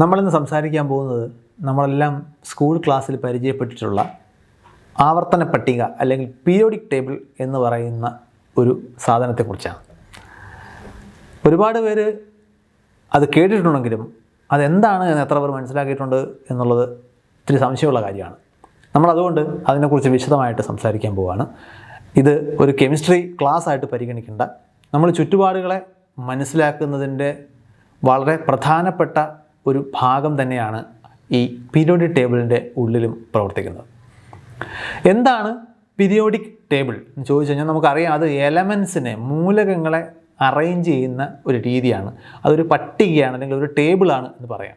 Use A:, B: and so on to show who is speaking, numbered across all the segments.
A: നമ്മളിന്ന് സംസാരിക്കാൻ പോകുന്നത് നമ്മളെല്ലാം സ്കൂൾ ക്ലാസ്സിൽ പരിചയപ്പെട്ടിട്ടുള്ള ആവർത്തന പട്ടിക അല്ലെങ്കിൽ പീരിയോഡിക് ടേബിൾ എന്ന് പറയുന്ന ഒരു സാധനത്തെക്കുറിച്ചാണ്. ഒരുപാട് പേര് അത് കേട്ടിട്ടുണ്ടെങ്കിലും അതെന്താണ് എന്ന് എത്ര പേർ മനസ്സിലാക്കിയിട്ടുണ്ട് എന്നുള്ളത് ഇത്തിരി സംശയമുള്ള കാര്യമാണ്. നമ്മളതുകൊണ്ട് അതിനെക്കുറിച്ച് വിശദമായിട്ട് സംസാരിക്കാൻ പോവുകയാണ് ഇത് ഒരു കെമിസ്ട്രി ക്ലാസ് ആയിട്ട് പരിഗണിക്കേണ്ട. നമ്മൾ ചുറ്റുപാടുകളെ മനസ്സിലാക്കുന്നതിന്റെ വളരെ പ്രധാനപ്പെട്ട ഒരു ഭാഗം തന്നെയാണ് ഈ പീരിയോഡിക് ടേബിളിന്റെ ഉള്ളിലും പ്രവർത്തിക്കുന്നത്. എന്താണ് പീരിയോഡിക് ടേബിൾ എന്ന് ചോദിച്ചു കഴിഞ്ഞാൽ നമുക്കറിയാം അത് എലമെൻസിനെ മൂലകങ്ങളെ അറേഞ്ച് ചെയ്യുന്ന ഒരു രീതിയാണ്. അതൊരു പട്ടികയാണ് അല്ലെങ്കിൽ ഒരു ടേബിളാണ് എന്ന് പറയാം.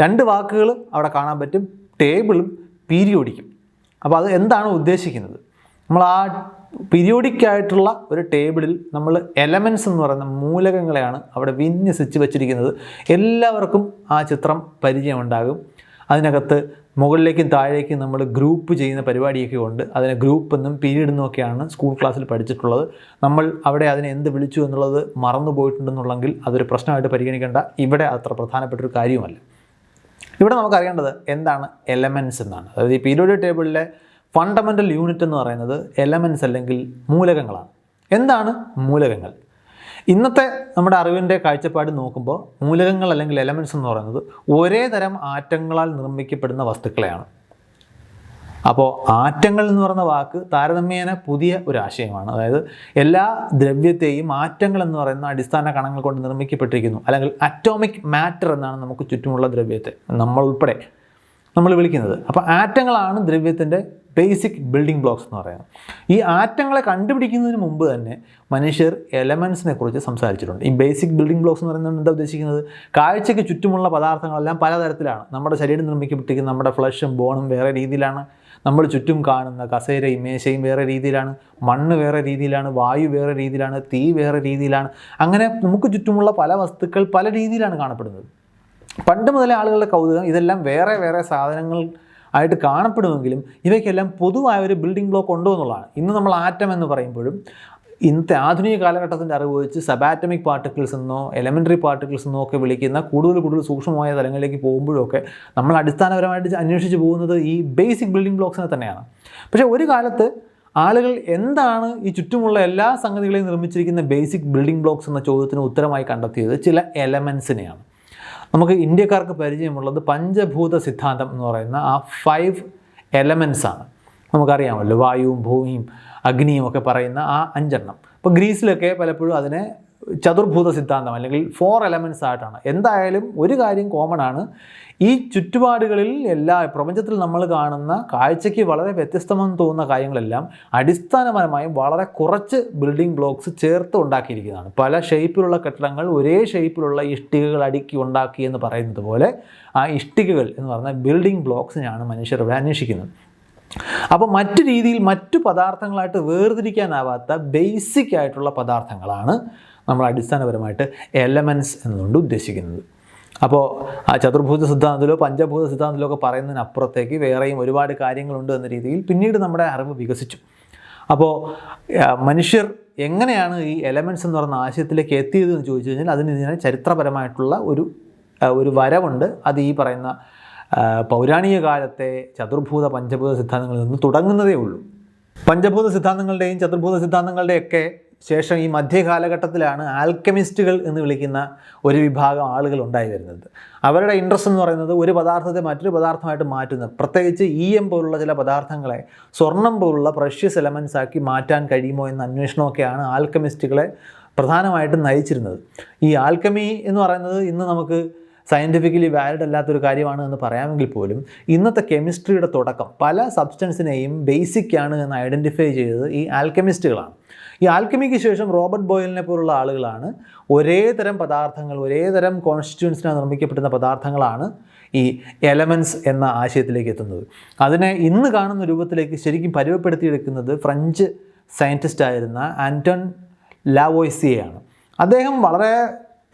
A: രണ്ട് വാക്കുകൾ അവിടെ കാണാൻ പറ്റും ടേബിളും പീരിയോഡിക്കും. അപ്പോൾ അത് എന്താണ് ഉദ്ദേശിക്കുന്നത്? നമ്മൾ ആ പീരിയോഡിക് ആയിട്ടുള്ള ഒരു ടേബിളിൽ നമ്മൾ എലമെൻസ് എന്ന് പറയുന്ന മൂലകങ്ങളെയാണ് അവിടെ വിന്യസിച്ച് വെച്ചിരിക്കുന്നത്. എല്ലാവർക്കും ആ ചിത്രം പരിചയമുണ്ടാകും. അതിനകത്ത് മുകളിലേക്കും താഴേക്കും നമ്മൾ ഗ്രൂപ്പ് ചെയ്യുന്ന പരിപാടിയൊക്കെ ഉണ്ട്. അതിനെ ഗ്രൂപ്പ് എന്നും പീരീഡ് എന്നും ഒക്കെയാണ് സ്കൂൾ ക്ലാസ്സിൽ പഠിച്ചിട്ടുള്ളത്. നമ്മൾ അവിടെ അതിനെ എന്ത് വിളിച്ചു എന്നുള്ളത് മറന്നു പോയിട്ടുണ്ടെന്നുള്ളെങ്കിൽ അതൊരു പ്രശ്നമായിട്ട് പരിഗണിക്കേണ്ട. ഇവിടെ അത്ര പ്രധാനപ്പെട്ട ഒരു കാര്യവുമല്ല. ഇവിടെ നമുക്കറിയേണ്ടത് എന്താണ് എലമെൻസ് എന്നാണ്. അതായത് ഈ പീരിയോഡിക് ടേബിളിലെ ഫണ്ടമെന്റൽ യൂണിറ്റ് എന്ന് പറയുന്നത് എലമെൻസ് അല്ലെങ്കിൽ മൂലകങ്ങളാണ്. എന്താണ് മൂലകങ്ങൾ? ഇന്നത്തെ നമ്മുടെ അറിവിന്റെ കാഴ്ചപ്പാട് നോക്കുമ്പോൾ മൂലകങ്ങൾ അല്ലെങ്കിൽ എലമെൻസ് എന്ന് പറയുന്നത് ഒരേ തരം ആറ്റങ്ങളാൽ നിർമ്മിക്കപ്പെടുന്ന വസ്തുക്കളെയാണ്. അപ്പോൾ ആറ്റങ്ങൾ എന്ന് പറയുന്ന വാക്ക് താരതമ്യേന പുതിയ ഒരു ആശയമാണ്. അതായത് എല്ലാ ദ്രവ്യത്തെയും ആറ്റങ്ങൾ എന്ന് പറയുന്ന അടിസ്ഥാന കണങ്ങൾ കൊണ്ട് നിർമ്മിക്കപ്പെട്ടിരിക്കുന്നു. അല്ലെങ്കിൽ അറ്റോമിക് മാറ്റർ എന്നാണ് നമുക്ക് ചുറ്റുമുള്ള ദ്രവ്യത്തെ നമ്മൾ ഉൾപ്പെടെ നമ്മൾ വിളിക്കുന്നത്. അപ്പോൾ ആറ്റങ്ങളാണ് ദ്രവ്യത്തിന്റെ ബേസിക് ബിൽഡിംഗ് ബ്ലോക്സ് എന്ന് പറയുന്നത് ഈ ആറ്റങ്ങളെ കണ്ടുപിടിക്കുന്നതിന് മുമ്പ് തന്നെ മനുഷ്യർ എലമെൻസിനെ കുറിച്ച് സംസാരിച്ചിട്ടുണ്ട്. ഈ ബേസിക് ബിൽഡിംഗ് ബ്ലോക്സ് എന്ന് പറയുന്നത് എന്താ ഉദ്ദേശിക്കുന്നത്? കാഴ്ചയ്ക്ക് ചുറ്റുമുള്ള പദാർത്ഥങ്ങളെല്ലാം പലതരത്തിലാണ്. നമ്മുടെ ശരീരം നിർമ്മിക്കപ്പെട്ടിരിക്കുന്ന നമ്മുടെ ഫ്ലഷും ബോണും വേറെ രീതിയിലാണ്. നമ്മൾ ചുറ്റും കാണുന്ന കസേരയും മേശയും വേറെ രീതിയിലാണ്. മണ്ണ് വേറെ രീതിയിലാണ്. വായു വേറെ രീതിയിലാണ്. തീ വേറെ രീതിയിലാണ്. അങ്ങനെ നമുക്ക് ചുറ്റുമുള്ള പല വസ്തുക്കൾ പല രീതിയിലാണ് കാണപ്പെടുന്നത്. പണ്ട് മുതലേ ആളുകളുടെ കൗതുകം ഇതെല്ലാം വേറെ വേറെ സാധനങ്ങൾ ആയിട്ട് കാണപ്പെടുമെങ്കിലും ഇവയ്ക്കെല്ലാം പൊതുവായ ഒരു ബിൽഡിംഗ് ബ്ലോക്ക് ഉണ്ടോ എന്നുള്ളതാണ്. ഇന്ന് നമ്മൾ ആറ്റം എന്ന് പറയുമ്പോഴും ഇന്നത്തെ ആധുനിക കാലഘട്ടത്തിന്റെ അറിവ് വെച്ച് സബാറ്റമിക് പാർട്ടിക്കിൾസ് എന്നോ എലമെന്ററി പാർട്ടിക്കിൾസ് എന്നോ ഒക്കെ വിളിക്കുന്ന കൂടുതൽ കൂടുതൽ സൂക്ഷ്മമായ തലങ്ങളിലേക്ക് പോകുമ്പോഴൊക്കെ നമ്മൾ അടിസ്ഥാനപരമായിട്ട് അന്വേഷിച്ച് പോകുന്നത് ഈ ബേസിക് ബിൽഡിംഗ് ബ്ലോക്സിനെ തന്നെയാണ്. പക്ഷേ ഒരു കാലത്ത് ആളുകൾ എന്താണ് ഈ ചുറ്റുമുള്ള എല്ലാ സംഗതികളെയും നിർമ്മിച്ചിരിക്കുന്ന ബേസിക് ബിൽഡിംഗ് ബ്ലോക്സ് എന്ന ചോദ്യത്തിന് ഉത്തരമായി കണ്ടെത്തിയത് ചില എലമെൻസിനെയാണ് നമുക്ക് ഇന്ത്യക്കാർക്ക് പരിചയമുള്ളത് പഞ്ചഭൂത സിദ്ധാന്തം എന്ന് പറയുന്ന ആ ഫൈവ് എലമെൻസ് ആണ്. നമുക്കറിയാമല്ലോ വായുവും ഭൂമിയും അഗ്നിയും ഒക്കെ പറയുന്ന ആ അഞ്ചെണ്ണം. ഇപ്പോൾ ഗ്രീസിലൊക്കെ പലപ്പോഴും അതിനെ ചതുർഭൂത സിദ്ധാന്തം അല്ലെങ്കിൽ ഫോർ എലമെൻസ് ആയിട്ടാണ്. എന്തായാലും ഒരു കാര്യം കോമൺ ആണ്. ഈ ചുറ്റുപാടുകളിൽ എല്ലാ പ്രപഞ്ചത്തിൽ നമ്മൾ കാണുന്ന കാഴ്ചയ്ക്ക് വളരെ വ്യത്യസ്തമെന്ന് തോന്നുന്ന കാര്യങ്ങളെല്ലാം അടിസ്ഥാനപരമായും വളരെ കുറച്ച് ബിൽഡിംഗ് ബ്ലോക്സ് ചേർത്ത് ഉണ്ടാക്കിയിരിക്കുന്നതാണ്. പല ഷേപ്പിലുള്ള കെട്ടിടങ്ങൾ ഒരേ ഷേപ്പിലുള്ള ഇഷ്ടികകൾ അടുക്കി ഉണ്ടാക്കി എന്ന് പറയുന്നത് പോലെ ആ ഇഷ്ടികകൾ എന്ന് പറഞ്ഞ ബിൽഡിംഗ് ബ്ലോക്സിനെയാണ് മനുഷ്യർ ഇവിടെ അന്വേഷിക്കുന്നത്. അപ്പോൾ മറ്റു രീതിയിൽ മറ്റു പദാർത്ഥങ്ങളായിട്ട് വേർതിരിക്കാനാവാത്ത ബേസിക് ആയിട്ടുള്ള പദാർത്ഥങ്ങളാണ് നമ്മൾ അടിസ്ഥാനപരമായിട്ട് എലമെൻസ് എന്നുകൊണ്ട് ഉദ്ദേശിക്കുന്നത്. അപ്പോൾ ആ ചതുർഭൂത സിദ്ധാന്തത്തിലോ പഞ്ചഭൂത സിദ്ധാന്തത്തിലോ ഒക്കെ പറയുന്നതിനപ്പുറത്തേക്ക് വേറെയും ഒരുപാട് കാര്യങ്ങളുണ്ട് എന്ന രീതിയിൽ പിന്നീട് നമ്മുടെ അറിവ് വികസിച്ചു. അപ്പോൾ മനുഷ്യർ എങ്ങനെയാണ് ഈ എലമെന്റ്സ് എന്ന് പറയുന്ന ആശയത്തിലേക്ക് എത്തിയത് എന്ന് ചോദിച്ചു കഴിഞ്ഞാൽ അതിന് ഇതിനെ ചരിത്രപരമായിട്ടുള്ള ഒരു ഒരു വരവുണ്ട്. അത് ഈ പറയുന്ന പൗരാണിക കാലത്തെ ചതുർഭൂത പഞ്ചഭൂത സിദ്ധാന്തങ്ങളിൽ നിന്ന് തുടങ്ങുന്നതേ ഉള്ളൂ. പഞ്ചഭൂത സിദ്ധാന്തങ്ങളുടെയും ചതുർഭൂത സിദ്ധാന്തങ്ങളുടെയൊക്കെ ശേഷം ഈ മധ്യകാലഘട്ടത്തിലാണ് ആൽക്കമിസ്റ്റുകൾ എന്ന് വിളിക്കുന്ന ഒരു വിഭാഗം ആളുകൾ ഉണ്ടായി വരുന്നത്. അവരുടെ ഇൻട്രസ്റ്റ് എന്ന് പറയുന്നത് ഒരു പദാർത്ഥത്തെ മറ്റൊരു പദാർത്ഥമായിട്ട് മാറ്റുന്നത് പ്രത്യേകിച്ച് ഇ എം പോലുള്ള ചില പദാർത്ഥങ്ങളെ സ്വർണം പോലുള്ള പ്രഷ്യസ് എലമെൻസ് ആക്കി മാറ്റാൻ കഴിയുമോ എന്ന അന്വേഷണമൊക്കെയാണ് ആൽക്കമിസ്റ്റുകളെ പ്രധാനമായിട്ടും നയിച്ചിരുന്നത്. ഈ ആൽക്കമി എന്ന് പറയുന്നത് ഇന്ന് നമുക്ക് സയന്റിഫിക്കലി വാലിഡ് അല്ലാത്തൊരു കാര്യമാണ് എന്ന് പറയാമെങ്കിൽ പോലും ഇന്നത്തെ കെമിസ്ട്രിയുടെ തുടക്കം പല സബ്സ്റ്റൻസിനെയും ബേസിക് ആണ് എന്ന് ഐഡന്റിഫൈ ചെയ്തത് ഈ ആൽക്കമിസ്റ്റുകളാണ് ഈ ആൽക്കമിക്ക് ശേഷം റോബർട്ട് ബോയിലിനെ പോലുള്ള ആളുകളാണ് ഒരേ തരം പദാർത്ഥങ്ങൾ ഒരേ തരം കോൺസ്റ്റിറ്റ്യൂൻസിനാൽ നിർമ്മിക്കപ്പെടുന്ന പദാർത്ഥങ്ങളാണ് ഈ എലമെൻസ് എന്ന ആശയത്തിലേക്ക് എത്തുന്നത്. അതിനെ ഇന്ന് കാണുന്ന രൂപത്തിലേക്ക് ശരിക്കും പരുവപ്പെടുത്തിയെടുക്കുന്നത് ഫ്രഞ്ച് സയന്റിസ്റ്റ് ആയിരുന്ന ആന്റൺ ലാവോയ്സിയെയാണ്. അദ്ദേഹം വളരെ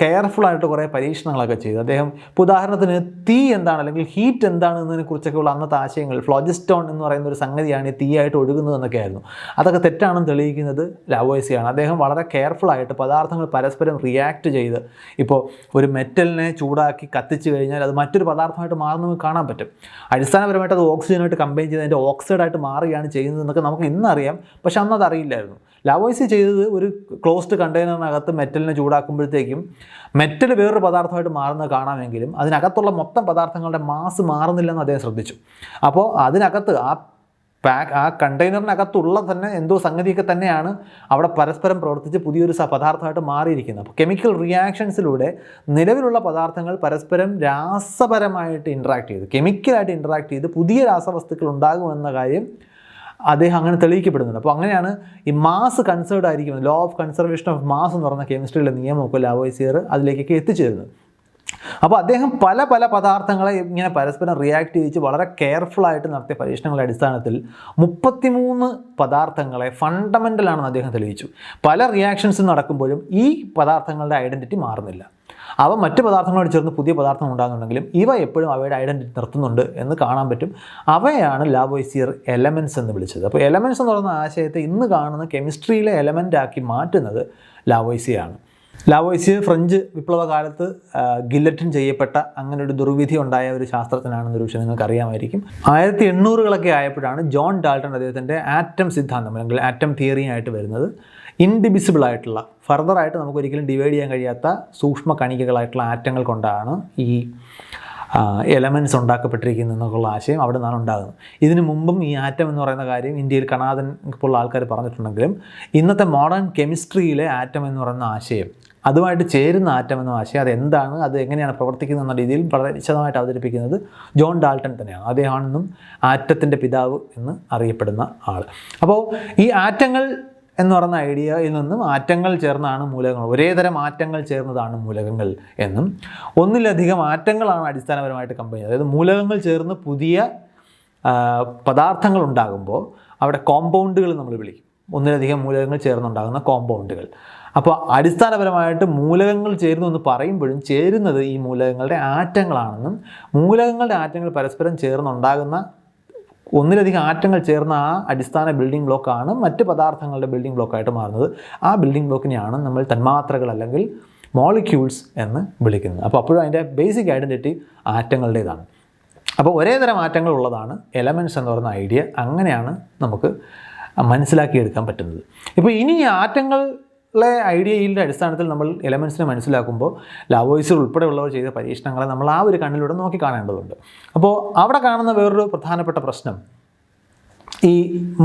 A: കെയർഫുൾ ആയിട്ട് കുറേ പരീക്ഷണങ്ങളൊക്കെ ചെയ്തു. അദ്ദേഹം ഇപ്പോൾ ഉദാഹരണത്തിന് തീ എന്താണ് അല്ലെങ്കിൽ ഹീറ്റ് എന്താണ് എന്നതിനെ കുറിച്ചൊക്കെയുള്ള അന്നത്തെ ആശയങ്ങൾ ഫ്ലോജിസ്റ്റോൺ എന്ന് പറയുന്ന ഒരു സംഗതിയാണ് ഈ തീയായിട്ട് ഒഴുകുന്നത് എന്നൊക്കെ ആയിരുന്നു. അതൊക്കെ തെറ്റാണെന്ന് തെളിയിക്കുന്നത് ലാവോയ്സിയാണ്. അദ്ദേഹം വളരെ കെയർഫുള്ളായിട്ട് പദാർത്ഥങ്ങൾ പരസ്പരം റിയാക്ട് ചെയ്ത് ഇപ്പോൾ ഒരു മെറ്റലിനെ ചൂടാക്കി കത്തിച്ചു കഴിഞ്ഞാൽ അത് മറ്റൊരു പദാർത്ഥമായിട്ട് മാറുന്നത് കാണാൻ പറ്റും. അടിസ്ഥാനപരമായിട്ട് അത് ഓക്സിജനായിട്ട് കമ്പൈൻ ചെയ്ത് അതിന്റെ ഓക്സൈഡായിട്ട് മാറുകയാണ് ചെയ്യുന്നതെന്നൊക്കെ നമുക്ക് ഇന്നറിയാം. പക്ഷെ അന്ന് അത് അറിയില്ലായിരുന്നു ലാവോയ്സ് ചെയ്തത് ഒരു ക്ലോസ്ഡ് കണ്ടെയ്നറിനകത്ത് മെറ്റലിനെ ചൂടാക്കുമ്പോഴത്തേക്കും മെറ്റൽ വേറൊരു പദാർത്ഥമായിട്ട് മാറുന്നത് കാണാമെങ്കിലും അതിനകത്തുള്ള മൊത്തം പദാർത്ഥങ്ങളുടെ മാസ് മാറുന്നില്ലെന്ന് അദ്ദേഹം ശ്രദ്ധിച്ചു. അപ്പോൾ അതിനകത്ത് ആ പാക്ക് ആ കണ്ടെയ്നറിനകത്തുള്ള തന്നെ എന്തോ സംഗതിയൊക്കെ തന്നെയാണ് അവിടെ പരസ്പരം പ്രവർത്തിച്ച് പുതിയൊരു പദാർത്ഥമായിട്ട് മാറിയിരിക്കുന്നത്. അപ്പോൾ കെമിക്കൽ റിയാക്ഷൻസിലൂടെ നിലവിലുള്ള പദാർത്ഥങ്ങൾ പരസ്പരം രാസപരമായിട്ട് ഇൻട്രാക്ട് ചെയ്ത്. കെമിക്കലായിട്ട് ഇൻട്രാക്ട് ചെയ്ത് പുതിയ രാസവസ്തുക്കൾ ഉണ്ടാകുമെന്ന കാര്യം അദ്ദേഹം അങ്ങനെ തെളിയിക്കപ്പെടുന്നുണ്ട്. അപ്പോൾ അങ്ങനെയാണ് ഈ മാസ് കൺസേർഡ് ആയിരിക്കുന്നത്. Law of conservation of mass എന്ന് പറഞ്ഞ കെമിസ്ട്രിയിലെ നിയമമൊക്കെ ലാവോയിസിയർ അതിലേക്കൊക്കെ എത്തിച്ചേരുന്നത് അപ്പോൾ അദ്ദേഹം പല പല പദാർത്ഥങ്ങളെ ഇങ്ങനെ പരസ്പരം റിയാക്ട് ചെയ്യിച്ച് വളരെ കെയർഫുള്ളായിട്ട് നടത്തിയ പരീക്ഷണങ്ങളുടെ അടിസ്ഥാനത്തിൽ മുപ്പത്തിമൂന്ന് പദാർത്ഥങ്ങളെ ഫണ്ടമെന്റലാണെന്ന് അദ്ദേഹം തെളിയിച്ചു. പല റിയാക്ഷൻസും നടക്കുമ്പോഴും ഈ പദാർത്ഥങ്ങളുടെ ഐഡന്റിറ്റി മാറുന്നില്ല. അവ മറ്റ് പദാർത്ഥങ്ങളോട് ചേർന്ന് പുതിയ പദാർത്ഥം ഉണ്ടാകുന്നുണ്ടെങ്കിലും ഇവ എപ്പോഴും അവയുടെ ഐഡന്റിറ്റി നിർത്തുന്നുണ്ട് എന്ന് കാണാൻ പറ്റും. അവയാണ് ലാബോയിസിയർ എലമെൻസ് എന്ന് വിളിച്ചത്. അപ്പോൾ എലമെൻസ് എന്ന് പറയുന്ന ആശയത്തെ ഇന്ന് കാണുന്ന കെമിസ്ട്രിയിലെ എലമെന്റ് ആക്കി മാറ്റുന്നത് ലാവോയിസിയാണ് ലാവോയ്സ് ഫ്രഞ്ച് വിപ്ലവകാലത്ത് ഗില്ലറ്റിൻ ചെയ്യപ്പെട്ട അങ്ങനെ ഒരു ദുർവിധി ഉണ്ടായ ഒരു ശാസ്ത്രജ്ഞനാണെന്നൊരു വിഷയം നിങ്ങൾക്ക് അറിയാമായിരിക്കും ആയിരത്തി എണ്ണൂറുകളൊക്കെ ആയപ്പോഴാണ് ജോൺ ഡാൾട്ടൺ അദ്ദേഹത്തിന്റെ ആറ്റം സിദ്ധാന്തം അല്ലെങ്കിൽ ആറ്റം തിയറിയായിട്ട് വരുന്നത്. ഇൻഡിവിസിബിൾ ആയിട്ടുള്ള ഫർദർ ആയിട്ട് നമുക്ക് ഒരിക്കലും ഡിവൈഡ് ചെയ്യാൻ കഴിയാത്ത സൂക്ഷ്മ കണികകളായിട്ടുള്ള ആറ്റങ്ങൾ കൊണ്ടാണ് ഈ എലമെന്റ്സ് ഉണ്ടാക്കപ്പെട്ടിരിക്കുന്നത് എന്നുള്ള ആശയം അവിടെ നിന്നാണ് ഉണ്ടാകുന്നത്. ഇതിനു മുമ്പും ഈ ആറ്റം എന്ന് പറയുന്ന കാര്യം ഇന്ത്യയിൽ കണാദൻ പോലുള്ള ആൾക്കാർ പറഞ്ഞിട്ടുണ്ടെങ്കിലും ഇന്നത്തെ മോഡേൺ കെമിസ്ട്രിയിലെ ആറ്റം എന്ന് പറയുന്ന ആശയം അതുമായിട്ട് ചേരുന്ന ആറ്റം എന്ന ആശയം അത് എന്താണ് അത് എങ്ങനെയാണ് പ്രവർത്തിക്കുന്നത് എന്ന രീതിയിൽ വളരെ വിശദമായിട്ട് അവതരിപ്പിക്കുന്നത് ജോൺ ഡാൾട്ടൺ തന്നെയാണ്. അദ്ദേഹമാണെന്നും ആറ്റത്തിന്റെ പിതാവ് എന്ന് അറിയപ്പെടുന്ന ആൾ. അപ്പോൾ ഈ ആറ്റങ്ങൾ എന്ന് പറയുന്ന ഐഡിയയിൽ നിന്നും ആറ്റങ്ങൾ ചേർന്നാണ് മൂലകങ്ങൾ. ഒരേതരം ആറ്റങ്ങൾ ചേർന്നതാണ് മൂലകങ്ങൾ എന്നും ഒന്നിലധികം ആറ്റങ്ങളാണ് അടിസ്ഥാനപരമായിട്ട് കമ്പനി അതായത് മൂലകങ്ങൾ ചേർന്ന് പുതിയ പദാർത്ഥങ്ങൾ ഉണ്ടാകുമ്പോൾ അവിടെ കോമ്പൗണ്ടുകൾ നമ്മൾ വിളിക്കും. ഒന്നിലധികം മൂലകങ്ങൾ ചേർന്നുണ്ടാകുന്ന കോമ്പൗണ്ടുകൾ അപ്പോൾ അടിസ്ഥാനപരമായിട്ട് മൂലകങ്ങൾ ചേരുന്നു എന്ന് പറയുമ്പോഴും ചേരുന്നത് ഈ മൂലകങ്ങളുടെ ആറ്റങ്ങളാണെന്നും മൂലകങ്ങളുടെ ആറ്റങ്ങൾ പരസ്പരം ചേർന്നുണ്ടാകുന്ന ഒന്നിലധികം ആറ്റങ്ങൾ ചേർന്ന ആ അടിസ്ഥാന ബിൽഡിംഗ് ബ്ലോക്കാണ് മറ്റ് പദാർത്ഥങ്ങളുടെ ബിൽഡിംഗ് ബ്ലോക്കായിട്ട് മാറുന്നത്. ആ ബിൽഡിംഗ് ബ്ലോക്കിനെയാണ് നമ്മൾ തന്മാത്രകൾ അല്ലെങ്കിൽ മോളിക്യൂൾസ് എന്ന് വിളിക്കുന്നത്. അപ്പോൾ അപ്പോഴും അതിന്റെ ബേസിക് ഐഡന്റിറ്റി ആറ്റങ്ങളുടേതാണ്. അപ്പോൾ ഒരേ തരം ആറ്റങ്ങൾ ഉള്ളതാണ് എലമെന്റ്സ് എന്ന് പറയുന്ന ഐഡിയ അങ്ങനെയാണ് നമുക്ക് മനസ്സിലാക്കിയെടുക്കാൻ പറ്റുന്നത്. ഇപ്പോൾ ഇനി ഈ ആറ്റങ്ങളെ ഐഡിയയുടെ അടിസ്ഥാനത്തിൽ നമ്മൾ എലമെൻസിനെ മനസ്സിലാക്കുമ്പോൾ ലാവോയിസർ ഉൾപ്പെടെയുള്ളവർ ചെയ്ത പരീക്ഷണങ്ങളെ നമ്മൾ ആ ഒരു കണ്ണിലൂടെ നോക്കി കാണേണ്ടതുണ്ട്. അപ്പോൾ അവിടെ കാണുന്ന വേറൊരു പ്രധാനപ്പെട്ട പ്രശ്നം. ഈ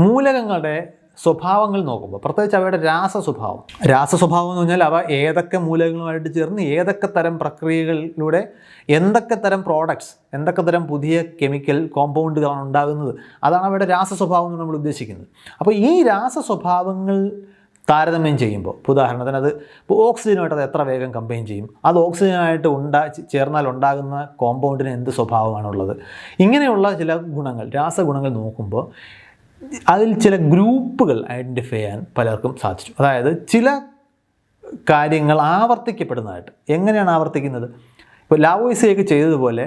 A: മൂലകങ്ങളുടെ സ്വഭാവങ്ങൾ നോക്കുമ്പോൾ പ്രത്യേകിച്ച് അവയുടെ രാസ സ്വഭാവം. രാസ സ്വഭാവം എന്ന് പറഞ്ഞാൽ അവ ഏതൊക്കെ മൂലകങ്ങളുമായിട്ട് ചേർന്ന് ഏതൊക്കെ തരം പ്രക്രിയകളിലൂടെ എന്തൊക്കെ തരം പ്രോഡക്ട്സ് എന്തൊക്കെ തരം പുതിയ കെമിക്കൽ കോമ്പൗണ്ടുകളാണ് ഉണ്ടാകുന്നത്. അതാണ് അവയുടെ രാസ സ്വഭാവം എന്ന് നമ്മൾ ഉദ്ദേശിക്കുന്നത്. അപ്പോൾ ഈ രാസ സ്വഭാവങ്ങൾ താരതമ്യം ചെയ്യുമ്പോൾ ഉദാഹരണത്തിന് അത് ഇപ്പോൾ ഓക്സിജനുമായിട്ട് അത് എത്ര വേഗം കമ്പൈൻ ചെയ്യും? അത് ഓക്സിജനായിട്ട് ഉണ്ടാ ചേർന്നാൽ ഉണ്ടാകുന്ന കോമ്പൗണ്ടിന് എന്ത് സ്വഭാവമാണുള്ളത്? ഇങ്ങനെയുള്ള ചില ഗുണങ്ങൾ രാസഗുണങ്ങൾ നോക്കുമ്പോൾ അതിൽ ചില ഗ്രൂപ്പുകൾ ഐഡന്റിഫൈ ചെയ്യാൻ പലർക്കും സാധിച്ചു. അതായത് ചില കാര്യങ്ങൾ ആവർത്തിക്കപ്പെടുന്നതായിട്ട്. എങ്ങനെയാണ് ആവർത്തിക്കുന്നത്? ഇപ്പോൾ ലാവോയിസയൊക്കെ ചെയ്തതുപോലെ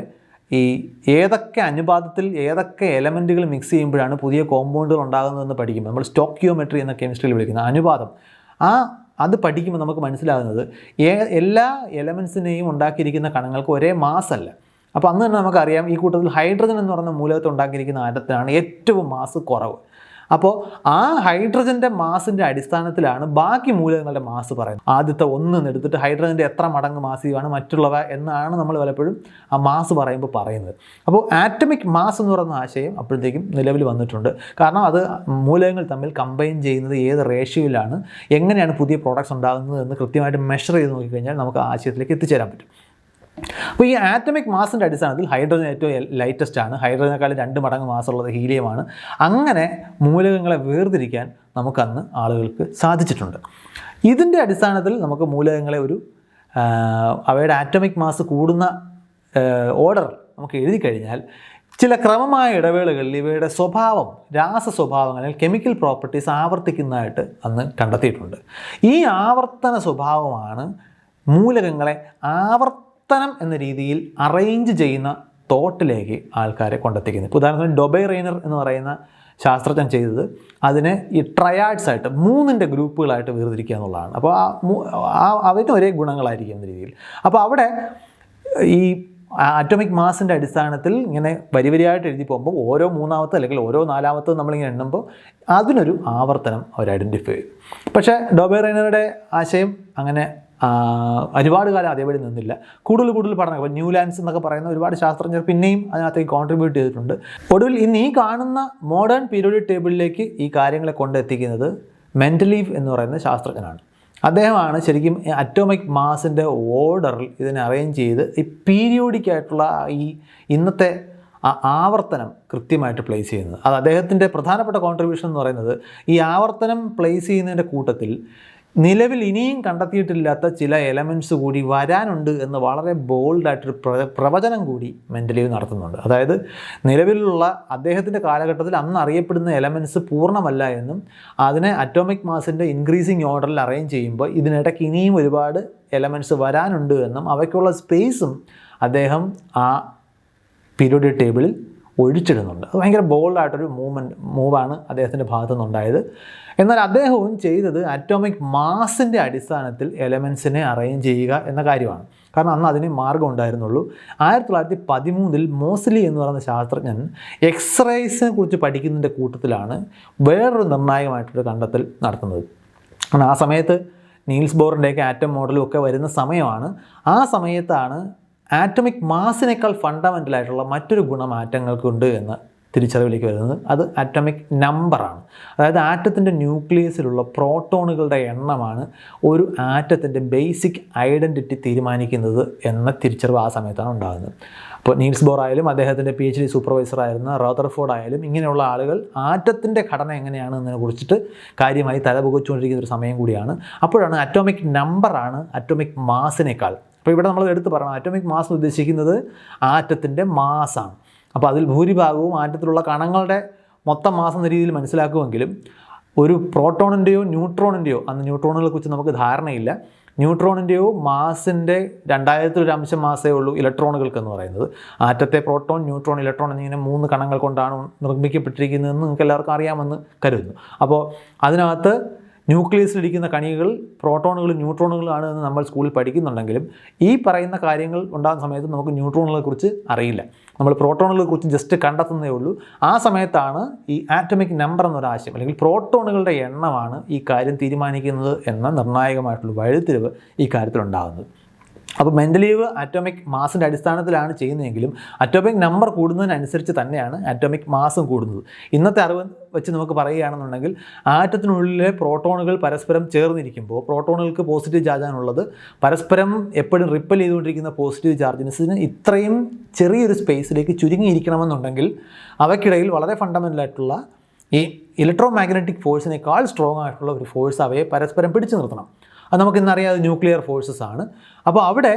A: ഈ ഏതൊക്കെ അനുപാതത്തിൽ ഏതൊക്കെ എലമെന്റുകൾ മിക്സ് ചെയ്യുമ്പോഴാണ് പുതിയ കോമ്പൗണ്ടുകൾ ഉണ്ടാകുന്നതെന്ന് പഠിക്കുമ്പോൾ നമ്മൾ സ്റ്റോക്കിയോമെട്രി എന്ന കെമിസ്ട്രിയിൽ വിളിക്കുന്ന അനുപാതം. ആ അത് പഠിക്കുമ്പോൾ നമുക്ക് മനസ്സിലാകുന്നത് എല്ലാ എലമെൻസിനെയും ഉണ്ടാക്കിയിരിക്കുന്ന കണങ്ങൾക്ക് ഒരേ മാസ് അല്ല. അപ്പോൾ അന്ന് തന്നെ നമുക്കറിയാം ഈ കൂട്ടത്തിൽ ഹൈഡ്രജൻ എന്ന് പറയുന്ന മൂലകത്തുണ്ടാക്കിയിരിക്കുന്ന ആറ്റത്തിനാണ് ഏറ്റവും മാസ് കുറവ്. അപ്പോൾ ആ ഹൈഡ്രജന്റെ മാസിന്റെ അടിസ്ഥാനത്തിലാണ് ബാക്കി മൂലകങ്ങളുടെ മാസ് പറയുന്നത്. ആദ്യത്തെ ഒന്ന് എടുത്തിട്ട് ഹൈഡ്രജന്റെ എത്ര മടങ്ങ് മാസീവാണ് മറ്റുള്ളവ എന്നാണ് നമ്മൾ പലപ്പോഴും ആ മാസ് പറയുമ്പോൾ പറയുന്നത്. അപ്പോൾ ആറ്റമിക് മാസ് എന്ന് പറയുന്ന ആശയം അപ്പോഴത്തേക്കും നിലവിൽ വന്നിട്ടുണ്ട്. കാരണം അത് മൂലകങ്ങൾ തമ്മിൽ കമ്പൈൻ ചെയ്യുന്നത് ഏത് റേഷ്യോയിലാണ് എങ്ങനെയാണ് പുതിയ പ്രോഡക്ട്സ് ഉണ്ടാകുന്നത് എന്ന് കൃത്യമായിട്ട് മെഷർ ചെയ്ത് നോക്കിക്കഴിഞ്ഞാൽ നമുക്ക് ആ ആശയത്തിലേക്ക് എത്തിച്ചേരാൻ പറ്റും. അപ്പോൾ ഈ ആറ്റമിക് മാസിന്റെ അടിസ്ഥാനത്തിൽ ഹൈഡ്രജൻ ഏറ്റവും ലൈറ്റസ്റ്റ് ആണ്. ഹൈഡ്രജനേക്കാളും രണ്ട് മടങ്ങ് മാസമുള്ളത് ഹീലിയമാണ്. അങ്ങനെ മൂലകങ്ങളെ വേർതിരിക്കാൻ നമുക്കന്ന് ആളുകൾക്ക് സാധിച്ചിട്ടുണ്ട്. ഇതിന്റെ അടിസ്ഥാനത്തിൽ നമുക്ക് മൂലകങ്ങളെ ഒരു അവയുടെ ആറ്റമിക് മാസ് കൂടുന്ന ഓർഡർ നമുക്ക് എഴുതി കഴിഞ്ഞാൽ ചില ക്രമമായ ഇടവേളകളിൽ ഇവയുടെ സ്വഭാവം രാസ സ്വഭാവങ്ങൾ അല്ലെങ്കിൽ കെമിക്കൽ പ്രോപ്പർട്ടീസ് ആവർത്തിക്കുന്നതായിട്ട് അന്ന് കണ്ടെത്തിയിട്ടുണ്ട്. ഈ ആവർത്തന സ്വഭാവമാണ് മൂലകങ്ങളെ ആവർത്തനം എന്ന രീതിയിൽ അറേഞ്ച് ചെയ്യുന്ന തോട്ടിലേക്ക് ആൾക്കാരെ കൊണ്ടെത്തിക്കുന്നത് ഇപ്പോൾ ഉദാഹരണത്തിന് ഡൊബൈ റെയ്നർ എന്ന് പറയുന്ന ശാസ്ത്രജ്ഞൻ ചെയ്തത് അതിനെ ഈ ട്രയാഡ്സ് ആയിട്ട് മൂന്നിന്റെ ഗ്രൂപ്പുകളായിട്ട് വേർതിരിക്കുക എന്നുള്ളതാണ്. അപ്പോൾ ആ അവന് ഒരേ ഗുണങ്ങളായിരിക്കും എന്ന രീതിയിൽ. അപ്പോൾ അവിടെ ഈ അറ്റോമിക് മാസിന്റെ അടിസ്ഥാനത്തിൽ ഇങ്ങനെ വരി വരിയായിട്ട് എഴുതി പോകുമ്പോൾ ഓരോ മൂന്നാമത്തെ അല്ലെങ്കിൽ ഓരോ നാലാമത്തെ നമ്മളിങ്ങനെ എണ്ണുമ്പോൾ അതിനൊരു ആവർത്തനം അവർ ഐഡന്റിഫൈ ചെയ്തു പക്ഷേ ഡോബെറൈനറുടെ ആശയം അങ്ങനെ ഒരുപാട് കാലം അതേപടി നിന്നില്ല. കൂടുതൽ കൂടുതൽ പഠനം ന്യൂ ലാൻഡ്സ് എന്നൊക്കെ പറയുന്ന ഒരുപാട് ശാസ്ത്രജ്ഞർ പിന്നെയും അതിനകത്തേക്ക് കോൺട്രിബ്യൂട്ട് ചെയ്തിട്ടുണ്ട്. ഒടുവിൽ ഇന്ന് ഈ കാണുന്ന മോഡേൺ പീരിയോഡിക് ടേബിളിലേക്ക് ഈ കാര്യങ്ങളെ കൊണ്ടെത്തിക്കുന്നത് മെന്റലീവ് എന്ന് പറയുന്ന ശാസ്ത്രജ്ഞനാണ്. അദ്ദേഹമാണ് ശരിക്കും അറ്റോമിക് മാസിന്റെ ഓർഡറിൽ ഇതിനെ അറേഞ്ച് ചെയ്ത് ഈ പീരിയോഡിക് ആയിട്ടുള്ള ഈ ഇന്നത്തെ ആ ആവർത്തനം കൃത്യമായിട്ട് പ്ലേസ് ചെയ്യുന്നത്. അത് അദ്ദേഹത്തിന്റെ പ്രധാനപ്പെട്ട കോൺട്രിബ്യൂഷൻ എന്ന് പറയുന്നത് ഈ ആവർത്തനം പ്ലേസ് ചെയ്യുന്നതിന്റെ കൂട്ടത്തിൽ നിലവിൽ ഇനിയും കണ്ടെത്തിയിട്ടില്ലാത്ത ചില എലമെന്റ്സ് കൂടി വരാനുണ്ട് എന്ന് വളരെ ബോൾഡായിട്ടൊരു പ്ര പ്രവചനം കൂടി മെന്റലീവ് നടത്തുന്നുണ്ട്. അതായത് നിലവിലുള്ള അദ്ദേഹത്തിന്റെ കാലഘട്ടത്തിൽ അന്ന് അറിയപ്പെടുന്ന എലമെന്റ്സ് പൂർണമല്ല എന്നും അതിനെ അറ്റോമിക് മാസിന്റെ ഇൻക്രീസിങ് ഓർഡറിൽ അറേഞ്ച് ചെയ്യുമ്പോൾ ഇതിനിടയ്ക്ക് ഇനിയും ഒരുപാട് എലമെന്റ്സ് വരാനുണ്ട് എന്നും അവയ്ക്കുള്ള സ്പേസും അദ്ദേഹം ആ പീരിയോഡിക് ടേബിളിൽ ഒഴിച്ചിടുന്നുണ്ട്. അത് ഭയങ്കര ബോൾഡായിട്ടൊരു മൂവ്മെന്റ് മൂവാണ് അദ്ദേഹത്തിന്റെ ഭാഗത്തു നിന്നുണ്ടായത് എന്നാൽ അദ്ദേഹവും ചെയ്തത് അറ്റോമിക് മാസിന്റെ അടിസ്ഥാനത്തിൽ എലമെൻസിനെ അറേഞ്ച് ചെയ്യുക എന്ന കാര്യമാണ്. കാരണം അന്ന് അതിന് മാർഗം ഉണ്ടായിരുന്നുള്ളൂ. ആയിരത്തി തൊള്ളായിരത്തി പതിമൂന്നിൽ മോസ്ലി എന്ന് പറയുന്ന ശാസ്ത്രജ്ഞൻ എക്സ്റേസിനെ കുറിച്ച് പഠിക്കുന്നതിന്റെ കൂട്ടത്തിലാണ് വേറൊരു നിർണായകമായിട്ടൊരു കണ്ടെത്തൽ നടത്തുന്നത്. കാരണം ആ സമയത്ത് നീൽസ് ബോറിന്റെയൊക്കെ ആറ്റം മോഡലും ഒക്കെ വരുന്ന സമയമാണ്. ആ സമയത്താണ് ആറ്റമിക് മാസിനേക്കാൾ ഫണ്ടമെന്റൽ ആയിട്ടുള്ള മറ്റൊരു ഗുണം ആറ്റങ്ങൾക്കുണ്ട് എന്ന് തിരിച്ചറിവിലേക്ക് വരുന്നത് അത് ആറ്റമിക് നമ്പറാണ്. അതായത് ആറ്റത്തിന്റെ ന്യൂക്ലിയസിലുള്ള പ്രോട്ടോണുകളുടെ എണ്ണമാണ് ഒരു ആറ്റത്തിന്റെ ബേസിക് ഐഡന്റിറ്റി തീരുമാനിക്കുന്നത് എന്ന തിരിച്ചറിവ് ആ സമയത്താണ് ഉണ്ടാകുന്നത്. അപ്പോൾ നീൽസ് ബോർ ആയാലും അദ്ദേഹത്തിന്റെ പി എച്ച് ഡി സൂപ്പർവൈസർ ആയിരുന്ന റോദർഫോർഡ് ആയാലും ഇങ്ങനെയുള്ള ആളുകൾ ആറ്റത്തിന്റെ ഘടന എങ്ങനെയാണ് എന്നതിനെ കുറിച്ചിട്ട് കാര്യമായി തലപുകച്ചുകൊണ്ടിരിക്കുന്ന ഒരു സമയം കൂടിയാണ്. അപ്പോഴാണ് അറ്റോമിക് നമ്പറാണ് അറ്റോമിക് മാസിനേക്കാൾ അപ്പോൾ ഇവിടെ നമ്മൾ എടുത്ത് പറയണം. ആറ്റോമിക് മാസ് ഉദ്ദേശിക്കുന്നത് ആറ്റത്തിന്റെ മാസാണ് അപ്പോൾ അതിൽ ഭൂരിഭാഗവും ആറ്റത്തിലുള്ള കണങ്ങളുടെ മൊത്തം മാസം എന്ന രീതിയിൽ മനസ്സിലാക്കുമെങ്കിലും ഒരു പ്രോട്ടോണിന്റെയോ ന്യൂട്രോണിന്റെയോ അന്ന് ന്യൂട്രോണുകളെ കുറിച്ച് നമുക്ക് ധാരണയില്ല. ന്യൂട്രോണിന്റെയോ മാസിന്റെ രണ്ടായിരത്തിലൊരു അംശം മാസേ ഉള്ളൂ ഇലക്ട്രോണുകൾക്ക് എന്ന് പറയുന്നത്. ആറ്റത്തെ പ്രോട്ടോൺ ന്യൂട്രോൺ ഇലക്ട്രോൺ എന്നിങ്ങനെ മൂന്ന് കണങ്ങൾ കൊണ്ടാണ് നിർമ്മിക്കപ്പെട്ടിരിക്കുന്നതെന്ന് നിങ്ങൾക്ക് എല്ലാവർക്കും അറിയാമെന്ന് കരുതുന്നു. അപ്പോൾ അതിനകത്ത് ന്യൂക്ലിയസിലിരിക്കുന്ന കണികകൾ പ്രോട്ടോണുകളും ന്യൂട്രോണുകളാണ് എന്ന് നമ്മൾ സ്കൂളിൽ പഠിക്കുന്നുണ്ടെങ്കിലും ഈ പറയുന്ന കാര്യങ്ങൾ ഉണ്ടാകുന്ന സമയത്ത് നമുക്ക് ന്യൂട്രോണുകളെക്കുറിച്ച് അറിയില്ല. നമ്മൾ പ്രോട്ടോണുകളെക്കുറിച്ച് ജസ്റ്റ് കണ്ടെത്തുന്നേ ഉള്ളൂ. ആ സമയത്താണ് ഈ ആറ്റമിക് നമ്പർ എന്നൊരാശയം അല്ലെങ്കിൽ പ്രോട്ടോണുകളുടെ എണ്ണമാണ് ഈ കാര്യം തീരുമാനിക്കുന്നത് എന്ന നിർണായകമായിട്ടുള്ള വഴിത്തിരിവ് ഈ കാര്യത്തിലുണ്ടാകുന്നത്. അപ്പോൾ മെന്റലീവ് അറ്റോമിക് മാസിന്റെ അടിസ്ഥാനത്തിലാണ് ചെയ്യുന്നതെങ്കിലും അറ്റോമിക് നമ്പർ കൂടുന്നതിനനുസരിച്ച് തന്നെയാണ് അറ്റോമിക് മാസും കൂടുന്നത്. ഇന്നത്തെ അറിവ് വെച്ച് നമുക്ക് പറയുകയാണെന്നുണ്ടെങ്കിൽ ആറ്റത്തിനുള്ളിലെ പ്രോട്ടോണുകൾ പരസ്പരം ചേർന്നിരിക്കുമ്പോൾ പ്രോട്ടോണുകൾക്ക് പോസിറ്റീവ് ചാർജാണുള്ളത് പരസ്പരം എപ്പോഴും റിപ്പൽ ചെയ്തുകൊണ്ടിരിക്കുന്ന പോസിറ്റീവ് ചാർജിനസിന് ഇത്രയും ചെറിയൊരു സ്പേസിലേക്ക് ചുരുങ്ങിയിരിക്കണമെന്നുണ്ടെങ്കിൽ അവയ്ക്കിടയിൽ വളരെ ഫണ്ടമെന്റൽ ആയിട്ടുള്ള ഈ ഇലക്ട്രോ മാഗ്നറ്റിക് ഫോഴ്സിനേക്കാൾ സ്ട്രോങ് ആയിട്ടുള്ള ഒരു ഫോഴ്സ് അവയെ പരസ്പരം പിടിച്ചു നിർത്തണം. അത് നമുക്ക് ഇന്നറിയാതെ ന്യൂക്ലിയർ ഫോഴ്സസ് ആണ്. അപ്പോൾ അവിടെ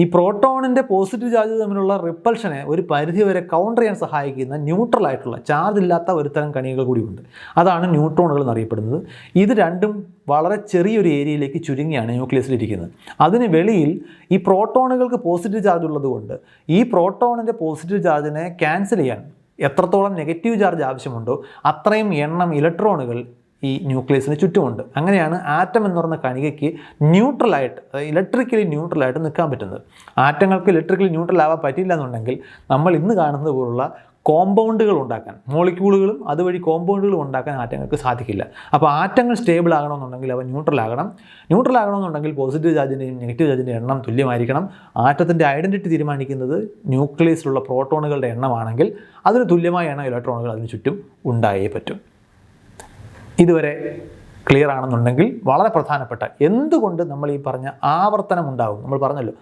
A: ഈ പ്രോട്ടോണിന്റെ പോസിറ്റീവ് ചാർജ് തമ്മിലുള്ള റിപ്പൽഷനെ ഒരു പരിധി വരെ കൗണ്ടർ ചെയ്യാൻ സഹായിക്കുന്ന ന്യൂട്രൽ ആയിട്ടുള്ള ചാർജ് ഇല്ലാത്ത ഒരു തരം കണികകൾ കൂടിയുണ്ട്. അതാണ് ന്യൂട്രോണുകൾ എന്നറിയപ്പെടുന്നത് ഇത് രണ്ടും വളരെ ചെറിയൊരു ഏരിയയിലേക്ക് ചുരുങ്ങിയാണ് ന്യൂക്ലിയസിലിരിക്കുന്നത് അതിന് വെളിയിൽ ഈ പ്രോട്ടോണുകൾക്ക് പോസിറ്റീവ് ചാർജ് ഉള്ളതുകൊണ്ട് ഈ പ്രോട്ടോണിന്റെ പോസിറ്റീവ് ചാർജിനെ ക്യാൻസൽ ചെയ്യാൻ എത്രത്തോളം നെഗറ്റീവ് ചാർജ് ആവശ്യമുണ്ടോ അത്രയും എണ്ണം ഇലക്ട്രോണുകൾ ഈ ന്യൂക്ലിയസിന് ചുറ്റുമുണ്ട്. അങ്ങനെയാണ് ആറ്റം എന്ന് പറയുന്ന കണികയ്ക്ക് ന്യൂട്രലായിട്ട് അതായത് ഇലക്ട്രിക്കലി ന്യൂട്രലായിട്ട് നിൽക്കാൻ പറ്റുന്നത്. ആറ്റങ്ങൾക്ക് ഇലക്ട്രിക്കലി ന്യൂട്രൽ ആവാൻ പറ്റില്ല എന്നുണ്ടെങ്കിൽ നമ്മൾ ഇന്ന് കാണുന്നത് പോലുള്ള കോമ്പൗണ്ടുകൾ ഉണ്ടാക്കാൻ മോളിക്യൂളുകളും അതുവഴി കോമ്പൗണ്ടുകളും ഉണ്ടാക്കാൻ ആറ്റങ്ങൾക്ക് സാധിക്കില്ല. അപ്പോൾ ആറ്റങ്ങൾ സ്റ്റേബിൾ ആകണമെന്നുണ്ടെങ്കിൽ അവ ന്യൂട്രൽ ആകണം. ന്യൂട്രൽ ആകണമെന്നുണ്ടെങ്കിൽ പോസിറ്റീവ് ചാർജിന്റെയും നെഗറ്റീവ് ചാർജിന്റെ എണ്ണം തുല്യമായിരിക്കണം. ആറ്റത്തിന്റെ ഐഡന്റിറ്റി തീരുമാനിക്കുന്നത് ന്യൂക്ലിയസിലുള്ള പ്രോട്ടോണുകളുടെ എണ്ണമാണെങ്കിൽ അതിന് തുല്യമായ എണ്ണം ഇലക്ട്രോണുകൾ അതിന് ചുറ്റും ഉണ്ടായേ പറ്റും. ഇതുവരെ ക്ലിയർ ആണെന്നുണ്ടെങ്കിൽ വളരെ പ്രധാനപ്പെട്ട എന്തുകൊണ്ട് നമ്മൾ ഈ പറഞ്ഞ ആവർത്തനം ഉണ്ടാകും? നമ്മൾ പറഞ്ഞല്ലോ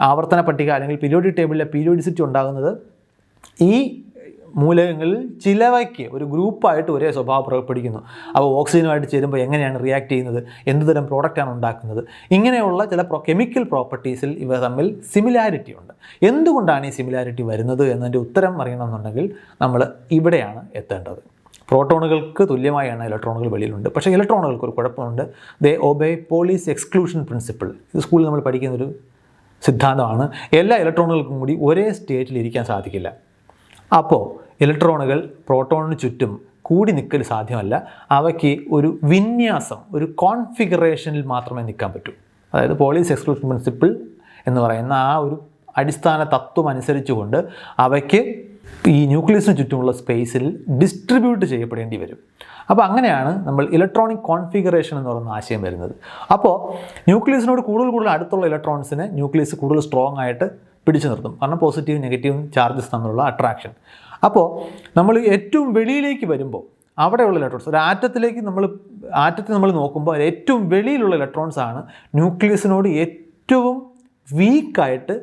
A: ആവർത്തന പട്ടിക അല്ലെങ്കിൽ പീരിയോഡിക് ടേബിളിലെ പീരിയോഡിസിറ്റി ഉണ്ടാകുന്നത് ഈ മൂലകങ്ങളിൽ ചിലവയ്ക്ക് ഒരു ഗ്രൂപ്പായിട്ട് ഒരേ സ്വഭാവം പ്രകടിപ്പിക്കുന്നു. അപ്പോൾ ഓക്സിജനുമായിട്ട് ചേരുമ്പോൾ എങ്ങനെയാണ് റിയാക്ട് ചെയ്യുന്നത്? എന്ത് തരം പ്രോഡക്റ്റാണ് ഉണ്ടാക്കുന്നത്? ഇങ്ങനെയുള്ള ചില പ്രോ കെമിക്കൽ പ്രോപ്പർട്ടീസിൽ ഇവ തമ്മിൽ സിമിലാരിറ്റി ഉണ്ട്. എന്തുകൊണ്ടാണ് ഈ സിമിലാരിറ്റി വരുന്നത് എന്നതിന്റെ ഉത്തരം അറിയണമെന്നുണ്ടെങ്കിൽ നമ്മൾ ഇവിടെയാണ് എത്തേണ്ടത്. പ്രോട്ടോണുകൾക്ക് തുല്യമായാണ് ഇലക്ട്രോണുകൾ വെളിയിലുണ്ട്. പക്ഷേ ഇലക്ട്രോണുകൾക്ക് ഒരു കുഴപ്പമുണ്ട്. They obey Pauli's exclusion principle ഇത് സ്കൂളിൽ നമ്മൾ പഠിക്കുന്ന ഒരു സിദ്ധാന്തമാണ്. എല്ലാ ഇലക്ട്രോണുകൾക്കും കൂടി ഒരേ സ്റ്റേറ്റിൽ ഇരിക്കാൻ സാധിക്കില്ല. അപ്പോൾ ഇലക്ട്രോണുകൾ പ്രോട്ടോണിന് ചുറ്റും കൂടി നിൽക്കൽ സാധ്യമല്ല. അവയ്ക്ക് ഒരു വിന്യാസം ഒരു കോൺഫിഗറേഷനിൽ മാത്രമേ നിൽക്കാൻ പറ്റൂ. അതായത് പോളീസ് എക്സ്ക്ലൂഷൻ പ്രിൻസിപ്പിൾ എന്ന് പറയുന്ന ആ ഒരു അടിസ്ഥാന തത്വം അനുസരിച്ചുകൊണ്ട് അവയ്ക്ക് ഈ ന്യൂക്ലിയസിന് ചുറ്റുമുള്ള സ്പേസിൽ ഡിസ്ട്രിബ്യൂട്ട് ചെയ്യപ്പെടേണ്ടി വരും. അപ്പോൾ അങ്ങനെയാണ് നമ്മൾ ഇലക്ട്രോണിക് കോൺഫിഗറേഷൻ എന്ന് പറയുന്ന ആശയം വരുന്നത്. അപ്പോൾ ന്യൂക്ലിയസിനോട് കൂടുതൽ കൂടുതൽ അടുത്തുള്ള ഇലക്ട്രോൺസിനെ ന്യൂക്ലിയസ് കൂടുതൽ സ്ട്രോങ് ആയിട്ട് പിടിച്ചു നിർത്തും. കാരണം പോസിറ്റീവും നെഗറ്റീവും ചാർജസ് തമ്മിലുള്ള അട്രാക്ഷൻ അപ്പോൾ നമ്മൾ ഏറ്റവും വെളിയിലേക്ക് വരുമ്പോൾ അവിടെയുള്ള ഇലക്ട്രോൺസ് ഒരു ആറ്റത്തിലേക്ക് നമ്മൾ ആറ്റത്തിൽ നമ്മൾ നോക്കുമ്പോൾ ഏറ്റവും വെളിയിലുള്ള ഇലക്ട്രോൺസ് ആണ് ന്യൂക്ലിയസിനോട് ഏറ്റവും വീക്കായിട്ട്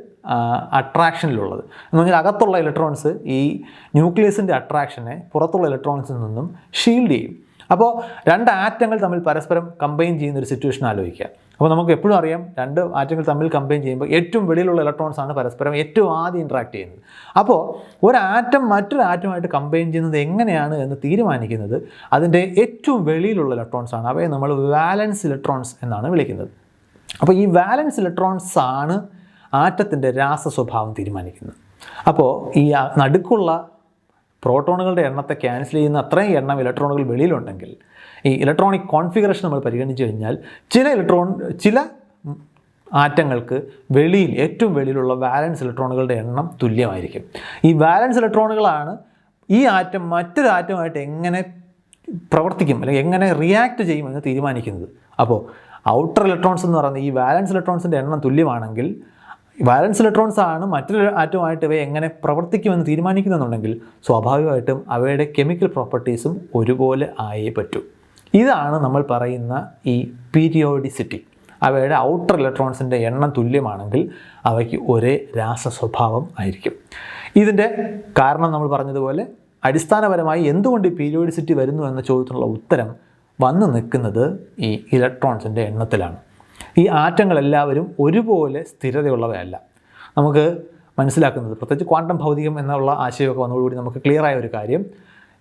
A: അട്രാക്ഷനിലുള്ളത് എന്ന് പറഞ്ഞാൽ അകത്തുള്ള ഇലക്ട്രോൺസ് ഈ ന്യൂക്ലിയസിന്റെ അട്രാക്ഷനെ പുറത്തുള്ള ഇലക്ട്രോൺസിൽ നിന്നും ഷീൽഡ് ചെയ്യും. അപ്പോൾ രണ്ട് ആറ്റങ്ങൾ തമ്മിൽ പരസ്പരം കമ്പൈൻ ചെയ്യുന്ന ഒരു സിറ്റുവേഷൻ ആലോചിക്കുക. അപ്പോൾ നമുക്ക് എപ്പോഴും അറിയാം രണ്ട് ആറ്റങ്ങൾ തമ്മിൽ കമ്പൈൻ ചെയ്യുമ്പോൾ ഏറ്റവും വെളിയിലുള്ള ഇലക്ട്രോൺസ് ആണ് പരസ്പരം ഏറ്റവും ആദ്യം ഇൻട്രാക്ട് ചെയ്യുന്നത്. അപ്പോൾ ഒരു ആറ്റം മറ്റൊരു ആറ്റമായിട്ട് കമ്പൈൻ ചെയ്യുന്നത് എങ്ങനെയാണ് എന്ന് തീരുമാനിക്കുന്നത് അതിന്റെ ഏറ്റവും വെളിയിലുള്ള ഇലക്ട്രോൺസ് ആണ്. അവയെ നമ്മൾ വാലൻസ് ഇലക്ട്രോൺസ് എന്നാണ് വിളിക്കുന്നത്. അപ്പോൾ ഈ വാലൻസ് ഇലക്ട്രോൺസ് ആണ് ആറ്റത്തിന്റെ രാസ സ്വഭാവം തീരുമാനിക്കുന്നത് അപ്പോൾ ഈ നടുക്കുള്ള പ്രോട്ടോണുകളുടെ എണ്ണത്തെ ക്യാൻസൽ ചെയ്യുന്ന അത്രയും എണ്ണം ഇലക്ട്രോണുകൾ വെളിയിലുണ്ടെങ്കിൽ ഈ ഇലക്ട്രോണിക് കോൺഫിഗറേഷൻ നമ്മൾ പരിഗണിച്ചു കഴിഞ്ഞാൽ ചില ഇലക്ട്രോൺ ചില ആറ്റങ്ങൾക്ക് വെളിയിൽ ഏറ്റവും വെളിയിലുള്ള വാലൻസ് ഇലക്ട്രോണുകളുടെ എണ്ണം തുല്യമായിരിക്കും. ഈ വാലൻസ് ഇലക്ട്രോണുകളാണ് ഈ ആറ്റം മറ്റൊരു ആറ്റമായിട്ട് എങ്ങനെ പ്രവർത്തിക്കും അല്ലെങ്കിൽ എങ്ങനെ റിയാക്ട് ചെയ്യുമെന്ന് തീരുമാനിക്കുന്നത്. അപ്പോൾ ഔട്ടർ ഇലക്ട്രോൺസ് എന്ന് പറയുന്ന ഈ വാലൻസ് ഇലക്ട്രോൺസിന്റെ എണ്ണം തുല്യമാണെങ്കിൽ വാലൻസ് ഇലക്ട്രോൺസ് ആണ് മറ്റൊരു ആറ്റമായിട്ട് ഇവ എങ്ങനെ പ്രവർത്തിക്കുമെന്ന് തീരുമാനിക്കുന്നുണ്ടെങ്കിൽ സ്വാഭാവികമായിട്ടും അവയുടെ കെമിക്കൽ പ്രോപ്പർട്ടീസും ഒരുപോലെ ആയേ പറ്റൂ. ഇതാണ് നമ്മൾ പറയുന്ന ഈ പീരിയോഡിസിറ്റി അവയുടെ ഔട്ടർ ഇലക്ട്രോൺസിന്റെ എണ്ണം തുല്യമാണെങ്കിൽ അവയ്ക്ക് ഒരേ രാസ സ്വഭാവം ആയിരിക്കും. ഇതിന്റെ കാരണം നമ്മൾ പറഞ്ഞതുപോലെ അടിസ്ഥാനപരമായി എന്തുകൊണ്ട് ഈ പീരിയോഡിസിറ്റി വരുന്നു എന്ന ചോദ്യത്തിനുള്ള ഉത്തരം വന്നു നിൽക്കുന്നത് ഈ ഇലക്ട്രോൺസിന്റെ എണ്ണത്തിലാണ്. ഈ ആറ്റങ്ങളെല്ലാവരും ഒരുപോലെ സ്ഥിരതയുള്ളവയല്ല. നമുക്ക് മനസ്സിലാക്കുന്നത് പ്രത്യേകിച്ച് ക്വാണ്ടം ഭൗതികം എന്നുള്ള ആശയമൊക്കെ വന്നതോടുകൂടി നമുക്ക് ക്ലിയർ ആയ ഒരു കാര്യം.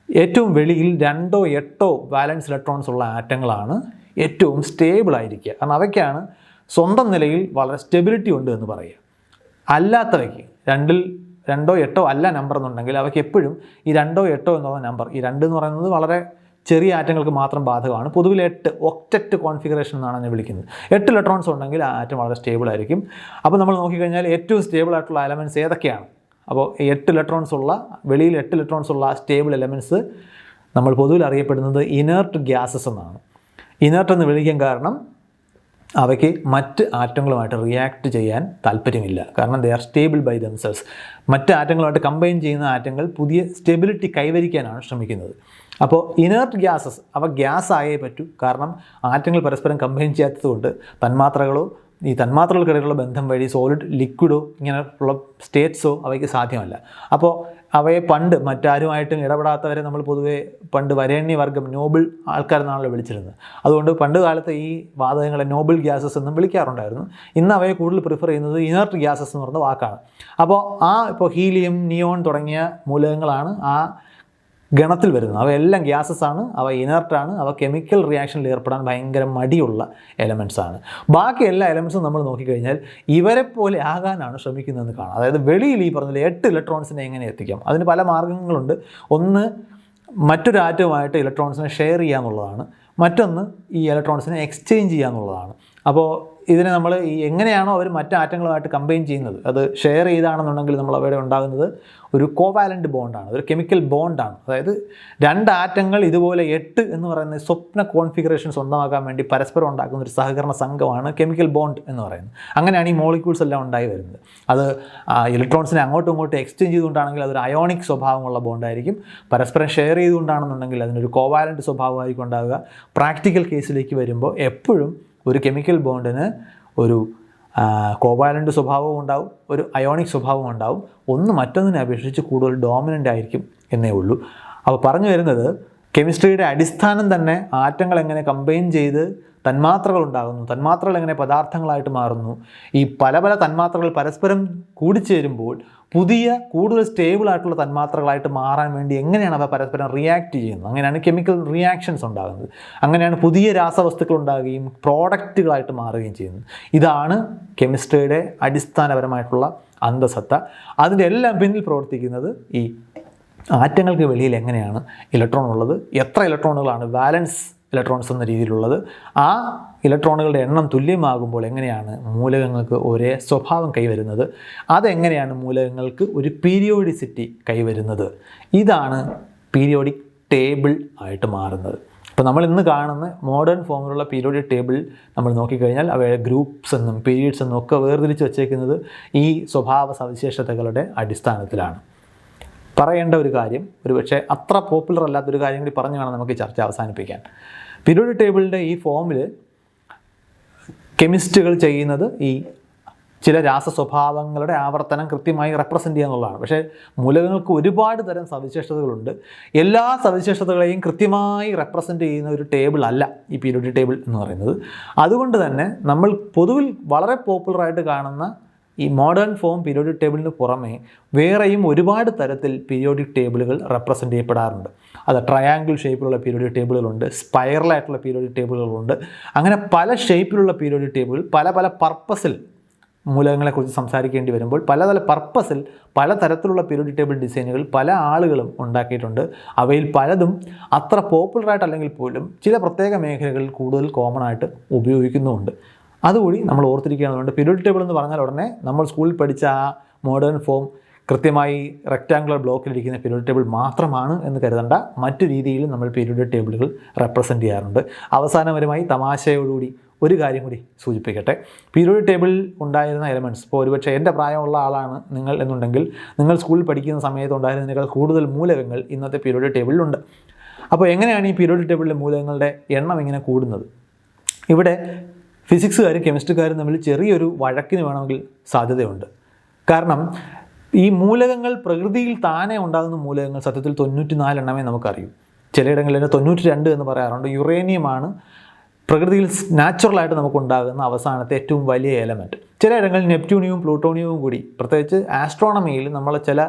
A: ഏറ്റവും വെളിയിൽ രണ്ടോ എട്ടോ ബാലൻസ് ഇലക്ട്രോൺസ് ഉള്ള ആറ്റങ്ങളാണ് ഏറ്റവും സ്റ്റേബിൾ ആയിരിക്കുക. കാരണം അവയ്ക്കാണ് സ്വന്തം നിലയിൽ വളരെ സ്റ്റെബിലിറ്റി ഉണ്ട് എന്ന് പറയുക. അല്ലാത്തവയ്ക്ക് രണ്ടിൽ രണ്ടോ എട്ടോ അല്ല നമ്പർ എന്നുണ്ടെങ്കിൽ അവയ്ക്ക് എപ്പോഴും ഈ രണ്ടോ എട്ടോ എന്നുള്ള നമ്പർ ഈ രണ്ട് എന്ന് പറയുന്നത് വളരെ ചെറിയ ആറ്റങ്ങൾക്ക് മാത്രം ബാധകമാണ്. പൊതുവിൽ എട്ട് ഒക്റ്ററ്റ് കോൺഫിഗറേഷൻ എന്നാണ് അതിനെ വിളിക്കുന്നത്. എട്ട് ഇലക്ട്രോൺസ് ഉണ്ടെങ്കിൽ ആ ആറ്റം വളരെ സ്റ്റേബിൾ ആയിരിക്കും. അപ്പോൾ നമ്മൾ നോക്കിക്കഴിഞ്ഞാൽ ഏറ്റവും സ്റ്റേബിൾ ആയിട്ടുള്ള എലമെന്റ്സ് ഏതൊക്കെയാണ്? അപ്പോൾ എട്ട് ഇലക്ട്രോൺസ് ഉള്ള വെളിയിൽ എട്ട് ഇലക്ട്രോൺസ് ഉള്ള സ്റ്റേബിൾ എലമെന്റ്സ് നമ്മൾ പൊതുവിൽ അറിയപ്പെടുന്നത് ഇനേർട്ട് ഗ്യാസസ് എന്നാണ്. ഇനേർട്ട് എന്ന് വിളിക്കാൻ കാരണം അവയ്ക്ക് മറ്റ് ആറ്റങ്ങളുമായിട്ട് റിയാക്ട് ചെയ്യാൻ താല്പര്യമില്ല. കാരണം they are stable by themselves മറ്റ് ആറ്റങ്ങളുമായിട്ട് കമ്പൈൻ ചെയ്യുന്ന ആറ്റങ്ങൾ പുതിയ സ്റ്റെബിലിറ്റി കൈവരിക്കാനാണ് ശ്രമിക്കുന്നത്. അപ്പോൾ ഇനേർട്ട് ഗ്യാസസ് അവ ഗ്യാസ് ആയേ പറ്റൂ. കാരണം ആറ്റങ്ങൾ പരസ്പരം കമ്പൈൻ ചെയ്യാത്തതുകൊണ്ട് തന്മാത്രകളോ ഈ തന്മാത്രകൾക്കിടയിലുള്ള ബന്ധം വഴി സോളിഡ് ലിക്വിഡോ ഇങ്ങനെയുള്ള സ്റ്റേറ്റ്സോ അവയ്ക്ക് സാധ്യമല്ല. അപ്പോൾ അവയെ പണ്ട് മറ്റാരുമായിട്ടും ഇടപെടാത്തവരെ നമ്മൾ പൊതുവേ പണ്ട് വരേണ്യ വർഗം നോബിൾ ആൾക്കാരെന്നാണല്ലോ വിളിച്ചിരുന്നത്. അതുകൊണ്ട് പണ്ട് കാലത്ത് ഈ വാതകങ്ങളെ നോബിൾ ഗ്യാസസ് എന്നും വിളിക്കാറുണ്ടായിരുന്നു. ഇന്ന് അവയെ കൂടുതൽ പ്രിഫർ ചെയ്യുന്നത് ഇനർട്ട് ഗ്യാസസ് എന്ന് പറയുന്ന വാക്കാണ്. അപ്പോൾ ആ ഇപ്പോൾ ഹീലിയം നിയോൺ തുടങ്ങിയ മൂലകങ്ങളാണ് ആ ഗണത്തിൽ വരുന്നത്. അവയെല്ലാം ഗ്യാസസ് ആണ് അവ ഇനർട്ടാണ് അവ കെമിക്കൽ റിയാക്ഷനിൽ ഏർപ്പെടാൻ ഭയങ്കര മടിയുള്ള എലമെന്റ്സ് ആണ്. ബാക്കി എല്ലാ എലമെന്റ്സും നമ്മൾ നോക്കിക്കഴിഞ്ഞാൽ ഇവരെ പോലെ ആകാനാണ് ശ്രമിക്കുന്നതെന്ന് കാണാം. അതായത് വെളിയിൽ ഈ പറഞ്ഞ എട്ട് ഇലക്ട്രോൺസിനെ എങ്ങനെ എത്തിക്കാം? അതിന് പല മാർഗങ്ങളുണ്ട് ഒന്ന് മറ്റൊരു ആറ്റവുമായിട്ട് ഇലക്ട്രോൺസിനെ ഷെയർ ചെയ്യുക എന്നുള്ളതാണ് മറ്റൊന്ന് ഈ ഇലക്ട്രോൺസിനെ എക്സ്ചേഞ്ച് ചെയ്യുക എന്നുള്ളതാണ് അപ്പോൾ ഇതിനെ നമ്മൾ ഈ എങ്ങനെയാണോ അവർ മറ്റ് ആറ്റങ്ങളുമായിട്ട് കമ്പൈൻ ചെയ്യുന്നത്? അത് ഷെയർ ചെയ്താണെന്നുണ്ടെങ്കിൽ നമ്മൾ അവിടെ ഉണ്ടാകുന്നത് ഒരു കോവാലന്റ് ബോണ്ടാണ് ഒരു കെമിക്കൽ ബോണ്ടാണ് അതായത് രണ്ട് ആറ്റങ്ങൾ ഇതുപോലെ എട്ട് എന്ന് പറയുന്ന സ്വപ്ന കോൺഫിഗറേഷൻ സ്വന്തമാക്കാൻ വേണ്ടി പരസ്പരം ഉണ്ടാക്കുന്ന ഒരു സഹകരണ സംഘമാണ് കെമിക്കൽ ബോണ്ട് എന്ന് പറയുന്നത്. അങ്ങനെയാണ് ഈ മോളിക്യൂൾസ് എല്ലാം ഉണ്ടായി വരുന്നത്. അത് ഇലക്ട്രോൺസിനെ അങ്ങോട്ടും ഇങ്ങോട്ടും എക്സ്ചേഞ്ച് ചെയ്തുകൊണ്ടാണെങ്കിൽ അതൊരു അയോണിക് സ്വഭാവമുള്ള ബോണ്ടായിരിക്കും പരസ്പരം ഷെയർ ചെയ്തുകൊണ്ടാണെന്നുണ്ടെങ്കിൽ അതിനൊരു കോവാലന്റ് സ്വഭാവമായിരിക്കും ഉണ്ടാവുക. പ്രാക്ടിക്കൽ കേസിലേക്ക് വരുമ്പോൾ എപ്പോഴും ഒരു കെമിക്കൽ ബോണ്ടിന് ഒരു കോവാലന്റ് സ്വഭാവവും ഉണ്ടാവും ഒരു അയോണിക് സ്വഭാവവും ഉണ്ടാവും. ഒന്ന് മറ്റൊന്നിനെ അപേക്ഷിച്ച് കൂടുതൽ ഡോമിനന്റ് ആയിരിക്കും എന്നേ ഉള്ളൂ. അപ്പോൾ പറഞ്ഞു വരുന്നത് കെമിസ്ട്രിയുടെ അടിസ്ഥാനം തന്നെ ആറ്റങ്ങൾ എങ്ങനെ കമ്പൈൻ ചെയ്ത് തന്മാത്രകൾ ഉണ്ടാകുന്നു തന്മാത്രകൾ എങ്ങനെ പദാർത്ഥങ്ങളായിട്ട് മാറുന്നു. ഈ പല പല തന്മാത്രകൾ പരസ്പരം കൂടിച്ചേരുമ്പോൾ പുതിയ കൂടുതൽ സ്റ്റേബിൾ ആയിട്ടുള്ള തന്മാത്രകളായിട്ട് മാറാൻ വേണ്ടി എങ്ങനെയാണ് അവ പരസ്പരം റിയാക്ട് ചെയ്യുന്നത്? അങ്ങനെയാണ് കെമിക്കൽ റിയാക്ഷൻസ് ഉണ്ടാകുന്നത്. അങ്ങനെയാണ് പുതിയ രാസവസ്തുക്കൾ ഉണ്ടാകുകയും പ്രോഡക്റ്റുകളായിട്ട് മാറുകയും ചെയ്യുന്നത്. ഇതാണ് കെമിസ്ട്രിയുടെ അടിസ്ഥാനപരമായിട്ടുള്ള അന്തസത്ത. അതിന്റെ എല്ലാം പിന്നിൽ പ്രവർത്തിക്കുന്നത് ഈ ആറ്റങ്ങൾക്ക് വെളിയിൽ എങ്ങനെയാണ് ഇലക്ട്രോൺ ഉള്ളത്? എത്ര ഇലക്ട്രോണുകളാണ് വാലൻസ് ഇലക്ട്രോൺസ് എന്ന രീതിയിലുള്ളത്? ആ ഇലക്ട്രോണുകളുടെ എണ്ണം തുല്യമാകുമ്പോൾ എങ്ങനെയാണ് മൂലകങ്ങൾക്ക് ഒരേ സ്വഭാവം കൈവരുന്നത്? അതെങ്ങനെയാണ് മൂലകങ്ങൾക്ക് ഒരു പീരിയോഡിസിറ്റി കൈവരുന്നത്? ഇതാണ് പീരിയോഡിക് ടേബിൾ ആയിട്ട് മാറുന്നത്. ഇപ്പോൾ നമ്മൾ ഇന്ന് കാണുന്ന മോഡേൺ ഫോമിലുള്ള പീരിയോഡിക് ടേബിൾ നമ്മൾ നോക്കിക്കഴിഞ്ഞാൽ അവയുടെ ഗ്രൂപ്പ്സ് എന്നും പീരിയഡ്സ് എന്നും ഒക്കെ വേർതിരിച്ച് വച്ചേക്കുന്നത് ഈ സ്വഭാവ സവിശേഷതകളുടെ അടിസ്ഥാനത്തിലാണ്. പറയേണ്ട ഒരു കാര്യം ഒരു പക്ഷേ അത്ര പോപ്പുലർ അല്ലാത്തൊരു കാര്യം കൂടി പറഞ്ഞു വേണം നമുക്ക് ചർച്ച അവസാനിപ്പിക്കാൻ. പിരീഡ് ടേബിളിന്റെ ഈ ഫോമിൽ കെമിസ്റ്റുകൾ ചെയ്യുന്നത് ഈ ചില രാസ സ്വഭാവങ്ങളുടെ ആവർത്തനം കൃത്യമായി റെപ്രസെന്റ് ചെയ്യുക എന്നുള്ളതാണ്. പക്ഷേ മൂലകങ്ങൾക്ക് ഒരുപാട് തരം സവിശേഷതകളുണ്ട്. എല്ലാ സവിശേഷതകളെയും കൃത്യമായി റെപ്രസെന്റ് ചെയ്യുന്ന ഒരു ടേബിൾ അല്ല ഈ പീരിയോഡിക് ടേബിൾ എന്ന് പറയുന്നത്. അതുകൊണ്ട് തന്നെ നമ്മൾ പൊതുവിൽ വളരെ പോപ്പുലറായിട്ട് കാണുന്ന ഈ മോഡേൺ ഫോം പീരിയോഡിക് ടേബിളിന് പുറമേ വേറെയും ഒരുപാട് തരത്തിൽ പീരിയോഡിക് ടേബിളുകൾ റെപ്രസെന്റ് ചെയ്യപ്പെടാറുണ്ട്. അത് ട്രയാങ്കിൾ ഷേപ്പിലുള്ള പീരിയോഡിക് ടേബിളുകളുണ്ട് സ്പൈറലായിട്ടുള്ള പീരിയോഡിക് ടേബിളുകളുണ്ട് അങ്ങനെ പല ഷേപ്പിലുള്ള പീരിയോഡിക് ടേബിൾ പല പല പർപ്പസിൽ മൂലകങ്ങളെക്കുറിച്ച് സംസാരിക്കേണ്ടി വരുമ്പോൾ പല പല പർപ്പസിൽ പല തരത്തിലുള്ള പീരിയോഡിക് ടേബിൾ ഡിസൈനുകൾ പല ആളുകളും ഉണ്ടാക്കിയിട്ടുണ്ട്. അവയിൽ പലതും അത്ര പോപ്പുലറായിട്ട് അല്ലെങ്കിൽ പോലും ചില പ്രത്യേക മേഖലകളിൽ കൂടുതൽ കോമൺ ആയിട്ട് ഉപയോഗിക്കുന്നുമുണ്ട്. അതുകൂടി നമ്മൾ ഓർത്തിരിക്കുകയാണെന്നുണ്ട് പീരിയോഡിക് ടേബിൾ എന്ന് പറഞ്ഞാൽ ഉടനെ നമ്മൾ സ്കൂളിൽ പഠിച്ച ആ മോഡേൺ ഫോം കൃത്യമായി റെക്റ്റാങ്കുലർ ബ്ലോക്കിലിരിക്കുന്ന പീരിയോഡിക് ടേബിൾ മാത്രമാണ് എന്ന് കരുതണ്ട. മറ്റു രീതിയിലും നമ്മൾ പീരിയോഡിക് ടേബിളുകൾ റെപ്രസെന്റ് ചെയ്യാറുണ്ട്. അവസാനപരമായി തമാശയോടുകൂടി ഒരു കാര്യം കൂടി സൂചിപ്പിക്കട്ടെ. പീരിയോഡിക് ടേബിളിൽ ഉണ്ടായിരുന്ന എലമെന്റ്സ് ഇപ്പോൾ ഒരുപക്ഷെ എന്റെ പ്രായമുള്ള ആളാണ് നിങ്ങൾ എന്നുണ്ടെങ്കിൽ നിങ്ങൾ സ്കൂളിൽ പഠിക്കുന്ന സമയത്ത് ഉണ്ടായിരുന്നതിനേക്കാൾ കൂടുതൽ മൂലകങ്ങൾ ഇന്നത്തെ പീരിയോഡിക് ടേബിളിലുണ്ട് അപ്പോൾ എങ്ങനെയാണ് ഈ പീരിയോഡിക് ടേബിളിലെ മൂലകങ്ങളുടെ എണ്ണം ഇങ്ങനെ കൂടുന്നത്? ഇവിടെ ഫിസിക്സുകാരും കെമിസ്ട്രിക്കാരും തമ്മിൽ ചെറിയൊരു വഴക്കിന് വേണമെങ്കിൽ സാധ്യതയുണ്ട്. കാരണം ഈ മൂലകങ്ങൾ പ്രകൃതിയിൽ താനെ ഉണ്ടാകുന്ന മൂലകങ്ങൾ സത്യത്തിൽ തൊണ്ണൂറ്റി നാലെണ്ണമേ നമുക്കറിയൂ. ചിലയിടങ്ങളിൽ തൊണ്ണൂറ്റി രണ്ട് എന്ന് പറയാറുണ്ട്. യുറേനിയമാണ് പ്രകൃതിയിൽ നാച്ചുറലായിട്ട് നമുക്കുണ്ടാകുന്ന അവസാനത്തെ ഏറ്റവും വലിയ എലമെന്റ് ചിലയിടങ്ങളിൽ നെപ്റ്റ്യൂണിയവും പ്ലൂട്ടോണിയവും കൂടി പ്രത്യേകിച്ച് ആസ്ട്രോണമിയിൽ നമ്മളെ ചില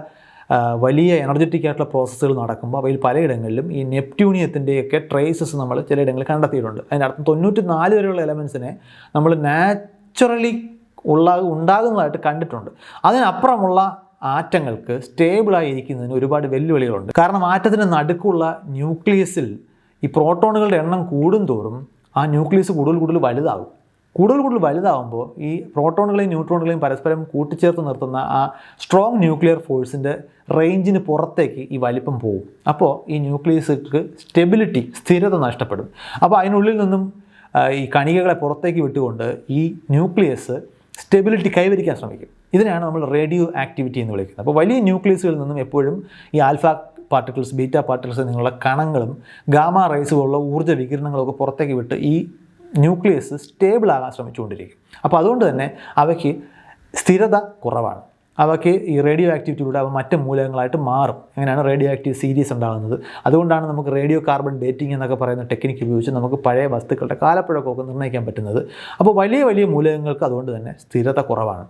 A: വലിയ എനർജറ്റിക് ആയിട്ടുള്ള പ്രോസസ്സുകൾ നടക്കുമ്പോൾ അവയിൽ പലയിടങ്ങളിലും ഈ നെപ്റ്റ്യൂണിയത്തിന്റെയൊക്കെ ട്രേസസ് നമ്മൾ ചിലയിടങ്ങളിൽ കണ്ടെത്തിയിട്ടുണ്ട്. അതിന്റെ അർത്ഥം തൊണ്ണൂറ്റി നാല് വരെയുള്ള എലമെൻസിനെ നമ്മൾ നാച്ചുറലി ഉള്ള ഉണ്ടാകുന്നതായിട്ട് കണ്ടിട്ടുണ്ട്. അതിനപ്പുറമുള്ള ആറ്റങ്ങൾക്ക് സ്റ്റേബിളായി ഇരിക്കുന്നതിന് ഒരുപാട് വെല്ലുവിളികളുണ്ട്. കാരണം ആറ്റത്തിന് നടുക്കുള്ള ന്യൂക്ലിയസിൽ ഈ പ്രോട്ടോണുകളുടെ എണ്ണം കൂടുന്തോറും ആ ന്യൂക്ലിയസ് കൂടുതൽ കൂടുതൽ വലുതാകും കൂടുതൽ കൂടുതൽ വലുതാവുമ്പോൾ ഈ പ്രോട്ടോണുകളെയും ന്യൂട്രോണുകളെയും പരസ്പരം കൂട്ടിച്ചേർത്ത് നിർത്തുന്ന ആ സ്ട്രോങ് ന്യൂക്ലിയർ ഫോഴ്സിന്റെ റേഞ്ചിന് പുറത്തേക്ക് ഈ വലിപ്പം പോകും അപ്പോൾ ഈ ന്യൂക്ലിയസ്ക്ക് സ്റ്റെബിലിറ്റി സ്ഥിരത നഷ്ടപ്പെടും. അപ്പോൾ അതിനുള്ളിൽ നിന്നും ഈ കണികകളെ പുറത്തേക്ക് വിട്ടുകൊണ്ട് ഈ ന്യൂക്ലിയസ് സ്റ്റെബിലിറ്റി കൈവരിക്കാൻ ശ്രമിക്കും. ഇതിനാണ് നമ്മൾ റേഡിയോ ആക്ടിവിറ്റി എന്ന് വിളിക്കുന്നത്. അപ്പോൾ വലിയ ന്യൂക്ലിയസുകളിൽ നിന്നും എപ്പോഴും ഈ ആൽഫ പാർട്ടിക്കിൾസ് ബീറ്റ പാർട്ടിക്കിൾസ് നിന്നുള്ള കണങ്ങളും ഗാമ റൈസ് പോലുള്ള ഊർജ വികിരണങ്ങളൊക്കെ പുറത്തേക്ക് വിട്ട് ഈ ന്യൂക്ലിയസ് സ്റ്റേബിൾ ആകാൻ ശ്രമിച്ചുകൊണ്ടിരിക്കും. അപ്പോൾ അതുകൊണ്ട് തന്നെ അവയ്ക്ക് സ്ഥിരത കുറവാണ്. അവയ്ക്ക് ഈ റേഡിയോ ആക്ടിവിറ്റിയിലൂടെ അവ മറ്റ് മൂലകങ്ങളായിട്ട് മാറും. അങ്ങനെയാണ് റേഡിയോ ആക്റ്റീവ് സീരീസ് ഉണ്ടാകുന്നത്? അതുകൊണ്ടാണ് നമുക്ക് റേഡിയോ കാർബൺ ഡേറ്റിംഗ് എന്നൊക്കെ പറയുന്ന ടെക്നിക്ക് ഉപയോഗിച്ച് നമുക്ക് പഴയ വസ്തുക്കളുടെ കാലപ്പഴക്കമൊക്കെ നിർണയിക്കാൻ പറ്റുന്നത്. അപ്പോൾ വലിയ വലിയ മൂലകങ്ങൾക്ക് അതുകൊണ്ട് തന്നെ സ്ഥിരത കുറവാണ്.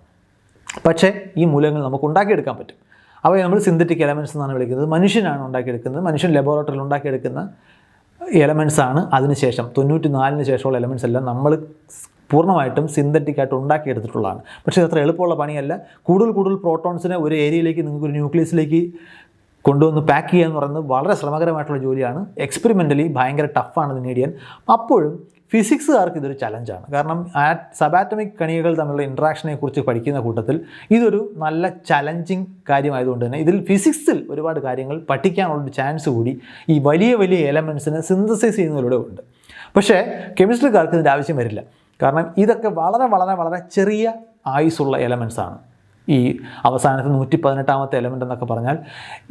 A: പക്ഷേ ഈ മൂലകങ്ങൾ നമുക്ക് ഉണ്ടാക്കിയെടുക്കാൻ പറ്റും. അവയെ നമ്മൾ സിന്തറ്റിക് എലമെന്റ്സ് എന്നാണ് വിളിക്കുന്നത്. മനുഷ്യനാണ് ഉണ്ടാക്കിയെടുക്കുന്നത്. മനുഷ്യൻ ലബോറട്ടറിയിൽ ഉണ്ടാക്കിയെടുക്കുന്ന എലമെന്റ്സ് ആണ് അതിനുശേഷം തൊണ്ണൂറ്റി നാലിന് ശേഷമുള്ള എലമെന്റ്സ് എല്ലാം നമ്മൾ പൂർണമായിട്ടും സിന്തറ്റിക് ആയിട്ട് ഉണ്ടാക്കിയെടുത്തിട്ടുള്ളതാണ്. പക്ഷേ അത്ര എളുപ്പമുള്ള പണിയല്ല. കൂടുതൽ കൂടുതൽ പ്രോട്ടോൺസിനെ ഒരു ഏരിയയിലേക്ക് നിങ്ങൾക്ക് ഒരു ന്യൂക്ലിയസിലേക്ക് കൊണ്ടുവന്ന് പാക്ക് ചെയ്യുക എന്ന് പറയുന്നത് വളരെ ശ്രമകരമായിട്ടുള്ള ജോലിയാണ്. എക്സ്പെരിമെന്റലി ഭയങ്കര ടഫാണ് നേടിയാൻ അപ്പോഴും ഫിസിക്സുകാർക്ക് ഇതൊരു ചലഞ്ചാണ് കാരണം സബാറ്റമിക് കണികകൾ തമ്മിലുള്ള ഇൻട്രാക്ഷനെ കുറിച്ച് പഠിക്കുന്ന കൂട്ടത്തിൽ ഇതൊരു നല്ല ചലഞ്ചിങ് കാര്യമായതുകൊണ്ട് തന്നെ ഇതിൽ ഫിസിക്സിൽ ഒരുപാട് കാര്യങ്ങൾ പഠിക്കാനുള്ളൊരു ചാൻസ് കൂടി ഈ വലിയ വലിയ എലമെൻസിനെ സിന്തസൈസ് ചെയ്യുന്നതിലൂടെ ഉണ്ട്. പക്ഷേ കെമിസ്ട്രിക്കാർക്ക് ഇതിന്റെ ആവശ്യം വരില്ല. കാരണം ഇതൊക്കെ വളരെ വളരെ വളരെ ചെറിയ ആയുസ്സുള്ള എലമെൻസാണ് ഈ അവസാനത്തെ നൂറ്റി പതിനെട്ടാമത്തെ എലമെന്റ് എന്നൊക്കെ പറഞ്ഞാൽ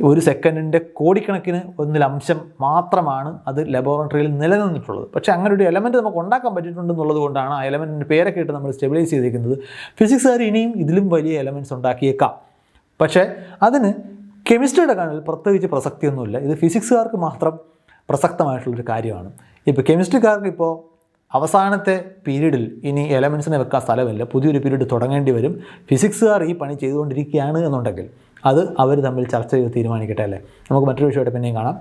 A: ഒരു സെക്കൻഡിന്റെ കോടിക്കണക്കിന് ഒന്നിലംശം മാത്രമാണ് അത് ലബോറട്ടറിയിൽ നിലനിന്നിട്ടുള്ളത്. പക്ഷേ അങ്ങനെ ഒരു എലമെന്റ് നമുക്ക് ഉണ്ടാക്കാൻ പറ്റിയിട്ടുണ്ടെന്നുള്ളത് കൊണ്ടാണ് ആ എലമെന്റിന്റെ പേരൊക്കെ ഇട്ട് നമ്മൾ സ്റ്റെബിലൈസ് ചെയ്തിരിക്കുന്നത് ഫിസിക്സുകാർ ഇനിയും ഇതിലും വലിയ എലമെന്റ്സ് ഉണ്ടാക്കിയേക്കാം. പക്ഷേ അതിന് കെമിസ്ട്രിയുടെ കാര്യത്തിൽ പ്രത്യേകിച്ച് പ്രസക്തിയൊന്നുമില്ല. ഇത് ഫിസിക്സുകാർക്ക് മാത്രം പ്രസക്തമായിട്ടുള്ളൊരു കാര്യമാണ്. ഇപ്പോൾ കെമിസ്ട്രിക്കാർക്ക് ഇപ്പോൾ അവസാനത്തെ പീരീഡിൽ ഇനി എലമെൻസിനെ വെക്കാൻ സ്ഥലമില്ല. പുതിയൊരു പീരീഡ് തുടങ്ങേണ്ടി വരും. ഫിസിക്സുകാർ ഈ പണി ചെയ്തുകൊണ്ടിരിക്കുകയാണ് എന്നുണ്ടെങ്കിൽ അത് അവർ തമ്മിൽ ചർച്ച ചെയ്ത് തീരുമാനിക്കട്ടെ അല്ലേ? നമുക്ക് മറ്റൊരു വിഷയമായിട്ട് പിന്നെയും കാണാം.